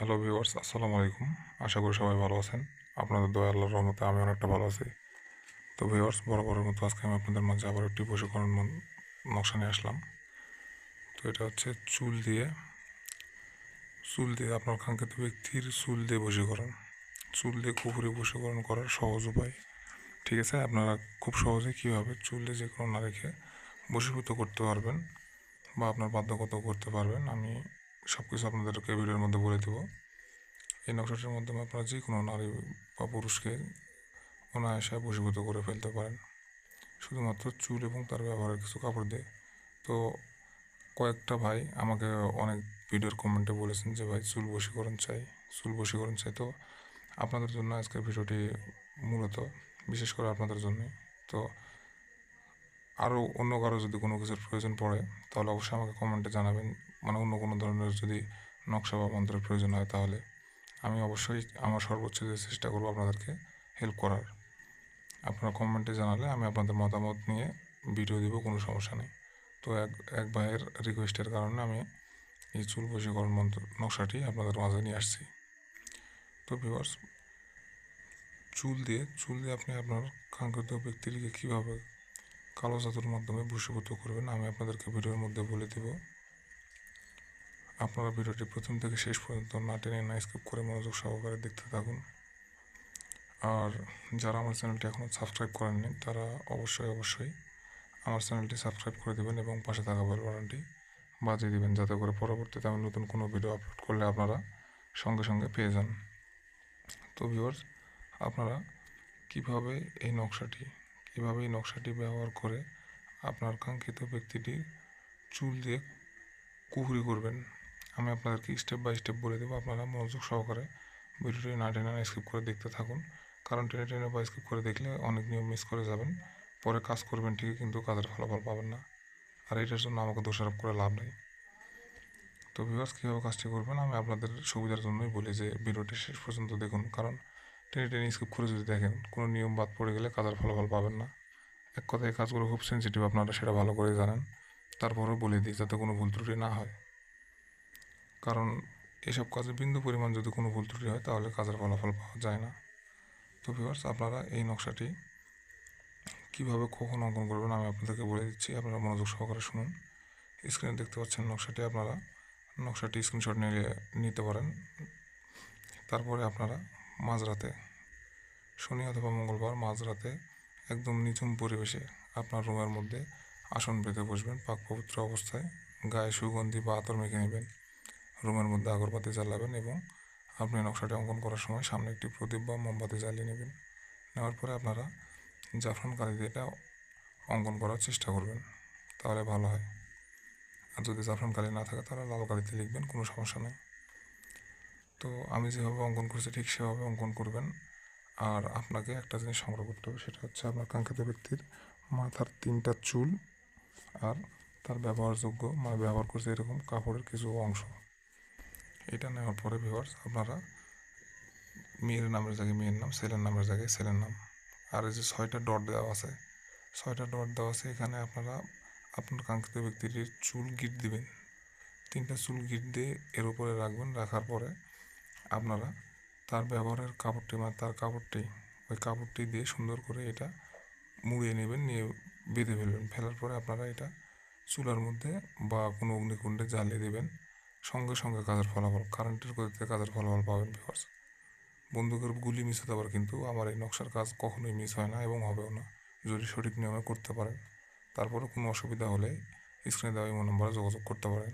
Hello viewers আসসালামু আলাইকুম। আশা করি সবাই ভালো আছেন। আপনাদের দয়া, আল্লাহর রহমতে আমি অনেকটা ভালো আছি। তো ভিউয়ার্স বরাবরের মতো আজকে আমি আপনাদের মাঝে আবার একটি বশীকরণ মন- নকশা নিয়ে আসলাম। তো এটা হচ্ছে চুল দিয়ে। চুল দিয়ে আপনার কাঙ্ক্ষিত ব্যক্তির চুল দিয়ে বশীকরণ। চুল দিয়ে কুপুরি বশীকরণ করার সহজ উপায়। ঠিক আছে, আপনারা খুব সহজে কীভাবে চুল দিয়ে যে কোনো না রেখে বশীভূত করতে পারবেন বা আপনার বাধ্যগত করতে পারবেন, আমি সব কিছু আপনাদেরকে ভিডিওর মধ্যে বলে দেবো। এই নকশাটির মাধ্যমে আপনারা যে কোনো নারী বা পুরুষকে অনায়াসে বশীভূত করে ফেলতে পারেন। শুধুমাত্র চুল এবং তার ব্যবহারের কিছু কাপড় দিয়ে। তো কয়েকটা ভাই আমাকে অনেক ভিডিওর কমেন্টে বলেছেন যে, ভাই, চুল বশীকরণ চাই, চুল বশীকরণ চাই। তো আপনাদের জন্য আজকের ভিডিওটি মূলত বিশেষ করে আপনাদের জন্যই তো আরও অন্য কারও যদি কোনো কিছুর প্রয়োজন পড়ে, তাহলে অবশ্যই আমাকে কমেন্টে জানাবেন। মানে অন্য কোনো ধরনের যদি নকশা বা মন্ত্রের প্রয়োজন হয় তাহলে আমি অবশ্যই আমার সর্বোচ্চ চেষ্টা করব আপনাদেরকে হেল্প করার। আপনারা কমেন্টে জানালে আমি আপনাদের মতামত নিয়ে ভিডিও দিব, কোনো সমস্যা নেই। তো এক এক ভাইয়ের রিকোয়েস্টের কারণে আমি এই চুল বশীকরণ মন্ত্র, নকশাটি আপনাদের মাঝে নিয়ে আসছি। তো ভিউয়ার্স চুল দিয়ে চুল দিয়ে আপনি আপনার কাঙ্ক্ষিত ব্যক্তিটিকে কীভাবে কালো জাদুর মাধ্যমে বশীভূত করবেন আমি আপনাদেরকে ভিডিওর মধ্যে বলে দেব। আপনারা ভিডিওটি প্রথম থেকে শেষ পর্যন্ত না টেনে না স্কিপ করে মনোযোগ সহকারে দেখতে থাকুন। আর যারা আমার চ্যানেলটি এখনও সাবস্ক্রাইব করেননি, তারা অবশ্যই অবশ্যই আমার চ্যানেলটি সাবস্ক্রাইব করে দেবেন এবং পাশে থাকা বেল বাটনটি বাজিয়ে দেবেন যাতে করে পরবর্তীতে আমি নতুন কোনো ভিডিও আপলোড করলে আপনারা সঙ্গে সঙ্গে পেয়ে যান। তো ভিউয়ার্স আপনারা কীভাবে এই নকশাটি, কীভাবে এই নকশাটি ব্যবহার করে আপনার কাঙ্ক্ষিত ব্যক্তিটির চুল দিয়ে কুহুরি করবেন আমি আপনাদেরকে স্টেপ বাই স্টেপ বলে দেবো। আপনারা মনোযোগ সহকারে ভিডিওটি না টেনে না স্কিপ করে দেখতে থাকুন। কারণ টেনে টেনে বা স্কিপ করে দেখলে অনেক নিয়ম মিস করে যাবেন। পরে কাজ করবেন ঠিকই, কিন্তু কাজের ফলাফল পাবেন না। আর এটার জন্য আমাকে দোষারোপ করে লাভ নেই। তো ভিউয়ার্স কীভাবে কাজটি করবেন? আমি আপনাদের সুবিধার জন্যই বলি যে ভিডিওটি শেষ পর্যন্ত দেখুন। কারণ টেনে টেনে স্কিপ করে যদি দেখেন, কোনো নিয়ম বাদ পড়ে গেলে কাজের ফলাফল পাবেন না। এক কথায় কাজগুলো খুব সেন্সিটিভ আপনারা সেটা ভালো করে জানেন। তারপরেও বলে দিই, যাতে কোনো ভুল ত্রুটি না হয়। কারণ এসব কাজে বিন্দু পরিমাণ যদি কোনো ভুল ত্রুটি হয়, তাহলে কাজের ফলাফল পাওয়া যায় না। তো ভিউয়ার্স আপনারা এই নকশাটি কীভাবে কখন অঙ্কন করবেন আমি আপনাদেরকে বলে দিচ্ছি। আপনারা মনোযোগ সহকারে শুনুন। স্ক্রিনে দেখতে পাচ্ছেন নকশাটি, আপনারা নকশাটি স্ক্রিনশট নিয়ে নিতে পারেন। তারপরে আপনারা মাঝরাতে, শনি অথবা মঙ্গলবার মাঝরাতে একদম নিঝুম পরিবেশে আপনার রুমের মধ্যে আসন পেতে বসবেন। পাক পবিত্র অবস্থায়, গায়ে সুগন্ধি বা আতর মেখে নেবেন। রুমের মধ্যে আগরবাতি জ্বালাবেন এবং আপনি নকশাটি অঙ্কন করার সময় সামনে একটি প্রদীপ বা মোমবাতি জ্বালিয়ে নেবেন। নেওয়ার পরে আপনারা জাফরান কালি দিয়ে এটা অঙ্কন করার চেষ্টা করবেন, তাহলে ভালো হয়। আর যদি জাফরান কালি না থাকে, তাহলে লাল কালিতে লিখবেন, কোনো সমস্যা নেই। তো আমি যেভাবে অঙ্কন করছি, ঠিক সেভাবে অঙ্কন করবেন। আর আপনাকে একটা জিনিস সংগ্রহ করতে হবে, সেটা হচ্ছে আপনার কাঙ্ক্ষিত ব্যক্তির মাথার তিনটা চুল আর তার ব্যবহারযোগ্য মানে ব্যবহার করছে এরকম কাপড়ের কিছু অংশ। এটা নেওয়ার পরে ভিউয়ার্স আপনারা মেয়ের নামের জায়গায় মেয়ের নাম, ছেলের নামের জায়গায় ছেলের নাম। আর এই যে ছয়টা ডট দেওয়া আছে, ছয়টা ডট দেওয়া আছে, এখানে আপনারা আপনার কাঙ্ক্ষিত ব্যক্তিটির চুল গিট দিবেন। তিনটা চুল গিট দিয়ে এর উপরে রাখবেন, রাখার পরে আপনারা তার ব্যবহারের কাপড়টি মানে তার কাপড়টি, ওই কাপড়টি দিয়ে সুন্দর করে এটা মুড়িয়ে নেবেন, নিয়ে বেঁধে ফেলবেন। ফেলার পরে আপনারা এটা চুলার মধ্যে বা কোনো অগ্নিকুণ্ডে জ্বালিয়ে দেবেন। সঙ্গে সঙ্গে কাজের ফলাফল কারেন্টের গতিতে কাজের ফলাফল পাবেন ভিউয়ার্স বন্দুকের গুলি মিস হতে পারে, কিন্তু আমার এই নকশার কাজ কখনোই মিস হয় না এবং হবেও না। যদি সঠিক নিয়মে করতে পারেন তারপরে কোনো অসুবিধা হলে স্ক্রিনে দেওয়া এই নম্বরে যোগাযোগ করতে পারেন।